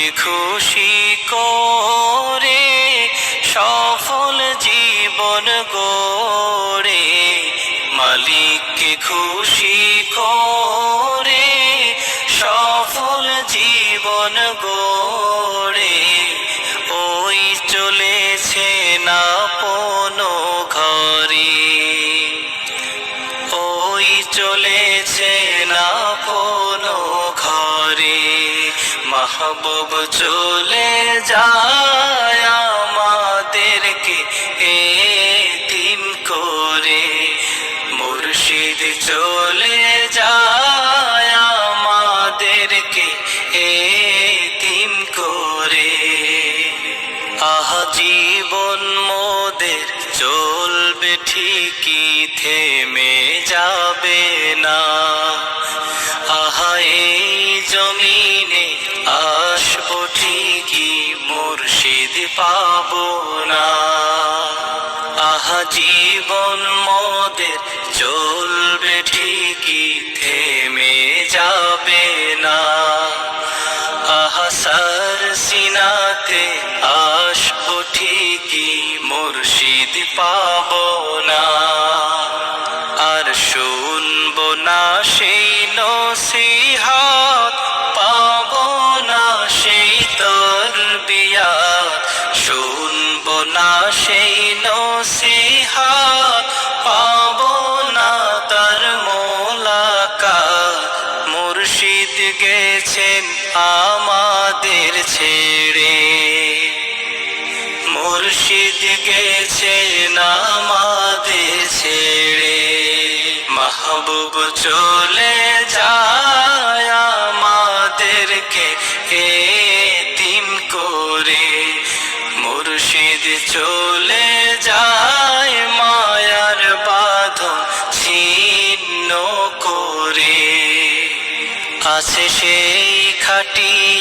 মালিককে খুশি করে সফল জীবন গড়ে মালিককে খুশি করে সফল জীবন গড়ে। ওই চলেছে মাহবুব চলে যায় আমাদেরকে এতিম করে। মুর্শিদ চলে যায় আমাদেরকে এতিম করে। আহ, জীবন মোদের চলবে ঠিকই, থেমে যাবে না। আহা, এই জমিনে পাবো না। আহা, জীবন মদের চলবে ঠিকই, থেমে যাবে না। আহাসার সিনাতে আসব ঠিকই, মুর্শিদ পাব না। গেছেন আমাদের ছেড়ে। মুর্শিদ গেছেন আমাদের ছেড়ে। মাহবুব চলে যায়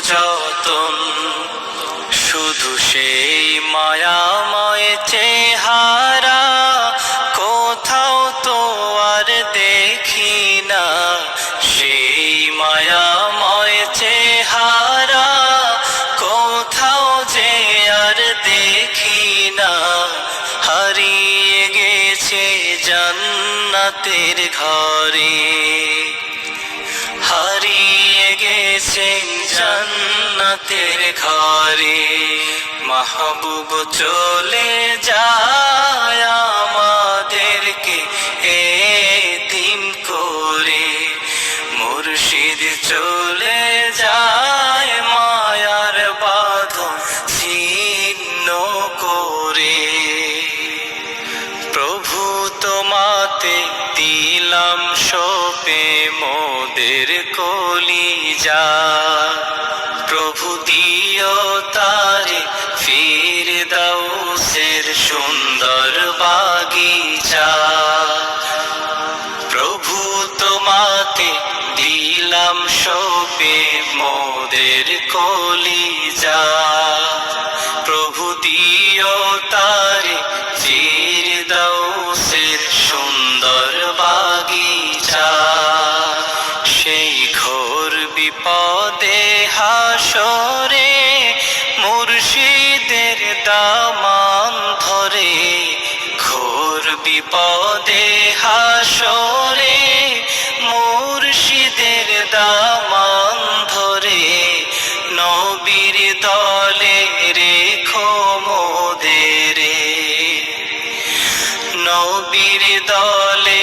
যতন, শুধু সেই মায়াময় চেহারা, কোথাও তো আর দেখি না। সেই মায়াময় চেহারা, কোথাও যে আর দেখি না। হারিয়ে গেছে জান্নাতের ঘরে, হারিয়ে গেছে জান্নাতের ঘরে মাহবুব চলে যায় যা প্রভু দিও তারে, ফির দাউসের সুন্দর বাগিচা। প্রভু তোমাতে দিলাম সোপে মোদের কলি যা প্রভু দিও বিপদে হাসরে মুর্শিদের দামান ধরে, ঘোর বিপদে হাসরে মুর্শিদের দামান ধরে, নবীর দলে রেখো মোদেরে। নবীর দলে